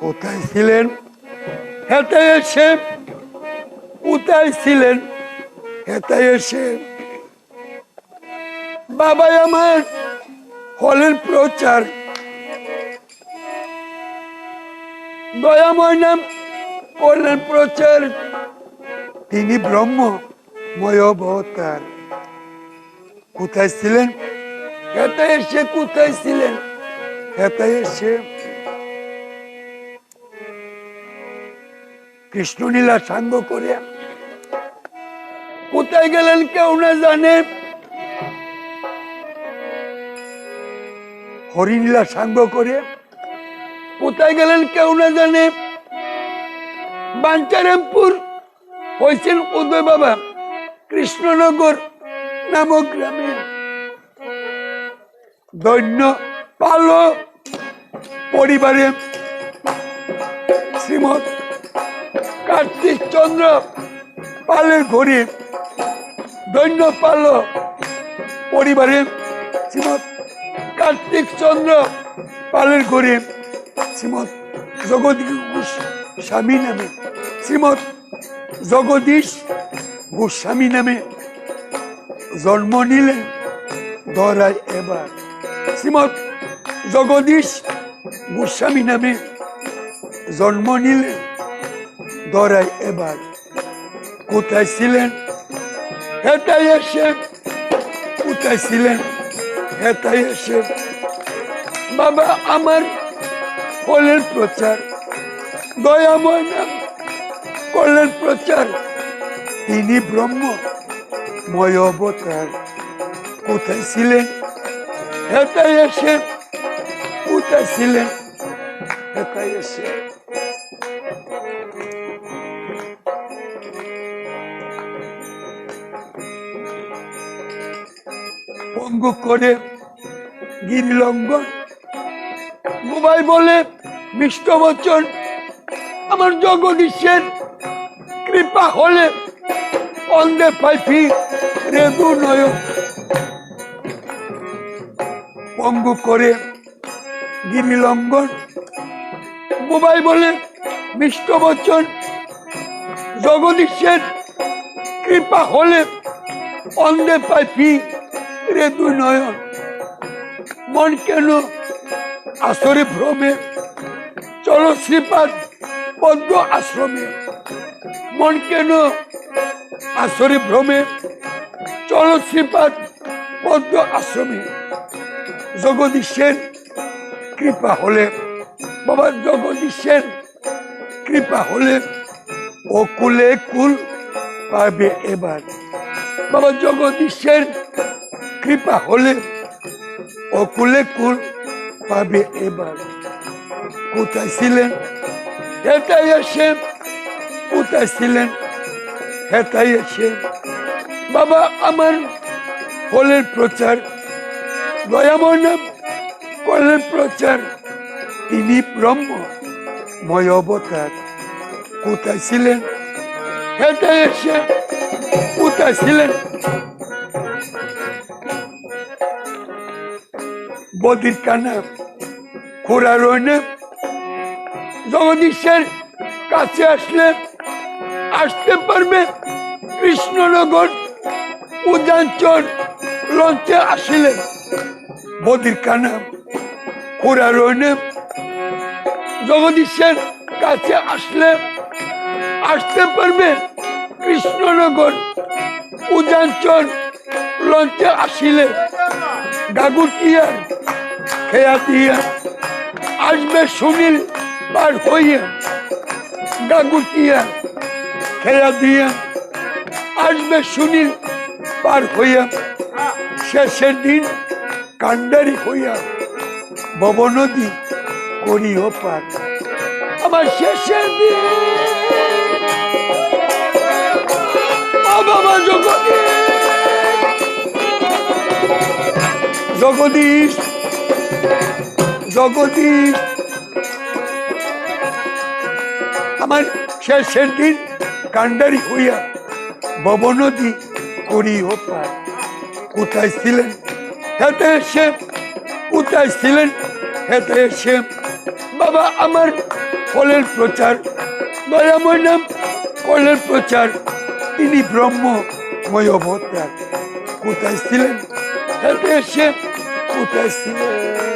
কোথায় ছিলেন? হেঁটে এসে কোথায় ছিলেন? হেঁটে এসে বাবাই আমার হলের প্রচার। দয়াময় নাম করলেন প্রচার। তিনি ব্রহ্মময় অবতার। কোথায় ছিলেন? হেঁটে এসে কোথায় ছিলেন? হেঁটে এসে কৃষ্ণলীলা সাঙ্গ করে। কোথায় গেলেন কেউ না জানে। হরিণীলা সাঙ্গ করে। কোথায় গেলেন কেউ না জানে। বাঞ্চারামপুর হয়েছেন উদয় বাবা কৃষ্ণনগর নামক গ্রামে। দৈন্য পাল পরিবারে শ্রীমৎ কার্তিক চন্দ্র, পালের ঘরে দৈন্য পাল পরিবারে শ্রীমৎ কার্তিক চন্দ্র, পালের ঘরে শ্রীমৎ জগদীশ স্বামী নামে, শ্রীমৎ জগদীশ গোস্বামী নামে জন্ম নিলেন ধরায় এবার। শ্রীমৎ জগদীশ গোস্বামী নামে জন্ম নিলেন ধরায় এবার। কোথায় ছিলেন? হেতায় এসে। কোথায় ছিলেন? হেতায় এসে। বাবা, আমার হলেন প্রচার। দয়াময় নাম করলেন প্রচার। তিনি ব্রহ্ম, ময় অবতার। কোথায় ছিলেন? হেতায় এসে। কোথায় ছিলেন? হেতায় এসে। পঙ্গু করে গিরি লঙ্ঘন মোবাইল বলে, মিষ্ট বচন আমার জগদীশের কৃপা হলে অন্ধে পাইফি রেদু নয় পঙ্গু করে গিরি লঙ্ঘন মোবাইল বলে, মিষ্ট বচন জগদীশের কৃপা হলে অন্ধে পাইফি রেদু নয়ন মন কেন আসরে ভ্রমে? চলো শ্রীপাদ পদ্ম আশ্রমে। মন কেন আসরে ভ্রমে? চলো শ্রীপাদ পদ্ম আশ্রমে। জগদীশের কৃপা হলে। বাবা জগদীশের কৃপা হলে। ও কুলে কুল পাবে এবার। বাবা জগদীশের কৃপা হলে ও কুলে পাবে এবার। কোথায় ছিলেন? হেটাই এসে কোথায় ছিলেন? হেটাই এসে বাবা, আমার হলের প্রচার দয়াময় নাম করলেন প্রচার। তিনি ব্রহ্ম ময় অবতার। কোথায় ছিলেন? হেটাই এসে কোথায় ছিলেন? বদির কানা খোরা রইনে জগদীশের কাছে আসলে আসতে পারবে কৃষ্ণনগর উদাঞ্চল লঞ্চে আসিলেন বদির কানা খোরা রইনে জগদীশের কাছে আসলে আসতে পারবে কৃষ্ণনগর উদাঞ্চল লঞ্চে আসিলে গাগুটিয়ার খেয়া আসবে সুনীল পার হইয়া গাগুটিয়া খেয়া দিয়া। আসবে সুনীল পার হইয়া, শেষের দিন কান্ডারি হইয়া ভব নদী করিও পার। আমার শেষের দিন বাবা জগদীশ জগদীশ। আমার শেষের দিন কান্ডারি হইয়া ভবনদী করিও পার। কোথায় ছিলেন? হেতে এসে, কোথায় ছিলেন? হেতে এসে। বাবা, আমার ফলের প্রচার। দয়াময় নাম ফলের প্রচার। তিনি ব্রহ্মময় অবতার। কোথায় ছিলেন? হেঁটে এসে কোথায় ছিলেন